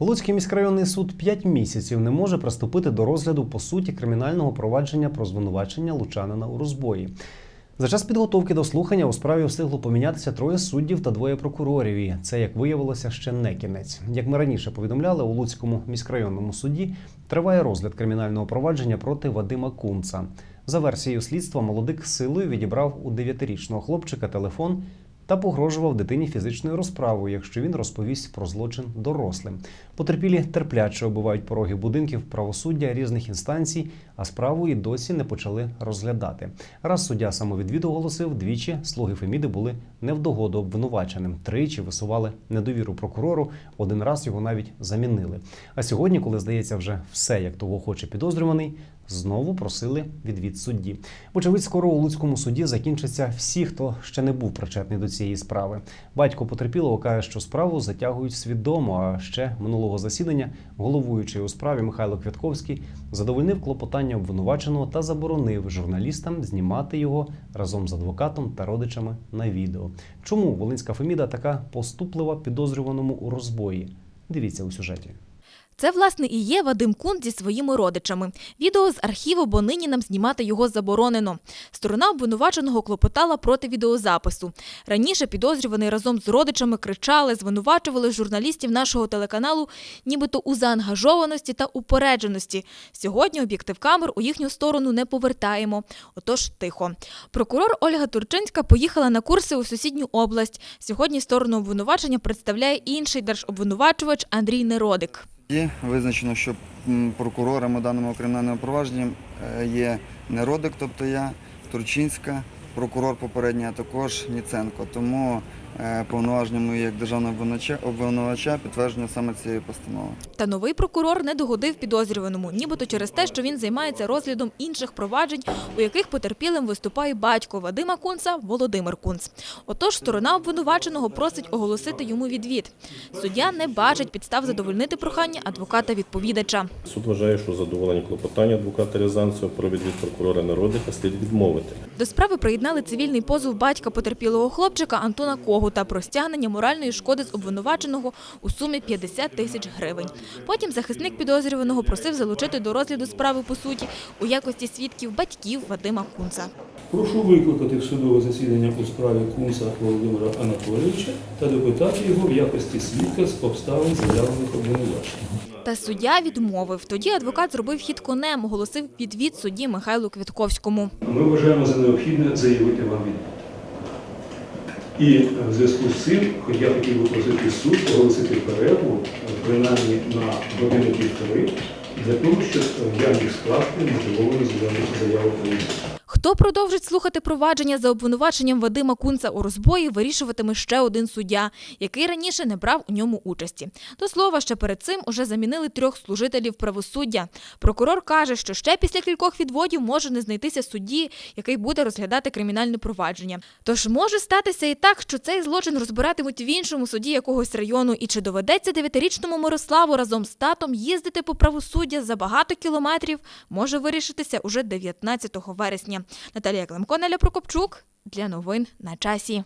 Луцький міськрайонний суд 5 місяців не може приступити до розгляду по суті кримінального провадження про звинувачення лучанина у розбої. За час підготовки до слухання у справі встигло помінятися троє суддів та двоє прокурорів. І це, як виявилося, ще не кінець. Як ми раніше повідомляли, у Луцькому міськрайонному суді триває розгляд кримінального провадження проти Вадима Кунца. За версією слідства, молодик силою відібрав у 9-річного хлопчика телефон та погрожував дитині фізичною розправою, якщо він розповість про злочин дорослим. Потерпілі терпляче оббивають пороги будинків правосуддя різних інстанцій, а справу і досі не почали розглядати. Раз суддя самовідвід оголосив, двічі слуги Феміди були невдогоду обвинуваченим. Тричі висували недовіру прокурору, один раз його навіть замінили. А сьогодні, коли здається, вже все як того хоче підозрюваний, знову просили відвід судді. Вочевидь, скоро у Луцькому суді закінчаться всі, хто ще не був причетний до цієї справи. Батько потерпілого каже, що справу затягують свідомо. А ще минулого засідання головуючий у справі Михайло Квятковський задовольнив клопотання обвинуваченого та заборонив журналістам знімати його разом з адвокатом та родичами на відео. Чому Волинська Феміда така поступлива підозрюваному у розбої? Дивіться у сюжеті. Це, власне, і є Вадим Кун зі своїми родичами. Відео з архіву, бо нині нам знімати його заборонено. Сторона обвинуваченого клопотала проти відеозапису. Раніше підозрюваний разом з родичами кричали, звинувачували журналістів нашого телеканалу, нібито у заангажованості та упередженості. Сьогодні об'єктив камер у їхню сторону не повертаємо. Отож, тихо. Прокурор Ольга Турчинська поїхала на курси у сусідню область. Сьогодні сторону обвинувачення представляє інший держобвинувачувач Андрій Неродик. Є визначено, що прокурорами у даному кримінальному провадженні е, є Неродик, тобто я, Турчинська, прокурор попередній, а також Ніценко. Тому повноваженнями як державного обвинувача- підтвердження саме цієї постанови. Та новий прокурор не догодив підозрюваному, нібито через те, що він займається розглядом інших проваджень, у яких потерпілим виступає батько Вадима Кунца Володимир Кунц. Отож, сторона обвинуваченого просить оголосити йому відвід. Суддя не бачить підстав задовольнити прохання адвоката відповідача. Суд вважає, що задоволення клопотання адвоката Рязанцева про відвід прокурора Народика слід відмовити. До справи приєднали цивільний позов батька потерпілого хлопчика Антона Когута про стягнення моральної шкоди з обвинуваченого у сумі 50 тисяч гривень. Потім захисник підозрюваного просив залучити до розгляду справи по суті у якості свідків батьків Вадима Кунца. Прошу викликати в судове засідання у справі Кунца Володимира Анатолійовича та допитати його в якості свідка з обставин заявлених обвинувачень. Та суддя відмовив. Тоді адвокат зробив хід конем, оголосив відвід судді Михайлу Квітковському. Ми вважаємо за необхідне заявити вам відповідь. І е, в зв'язку з цим я хотів би просити суд оголосити перерву е, принаймні на годину півтори для того, щоб е, я міг скласти мотивовану заяву заяву відвід. Хто продовжить слухати провадження за обвинуваченням Вадима Кунца у розбої, вирішуватиме ще один суддя, який раніше не брав у ньому участі. До слова, ще перед цим уже замінили трьох служителів правосуддя. Прокурор каже, що ще після кількох відводів може не знайтися судді, який буде розглядати кримінальне провадження. Тож може статися і так, що цей злочин розбиратимуть в іншому суді якогось району, і чи доведеться дев'ятирічному Мирославу разом з татом їздити по правосуддя за багато кілометрів, може вирішитися уже 19 вересня. Наталія Климко, Неля Прокопчук для новин на часі.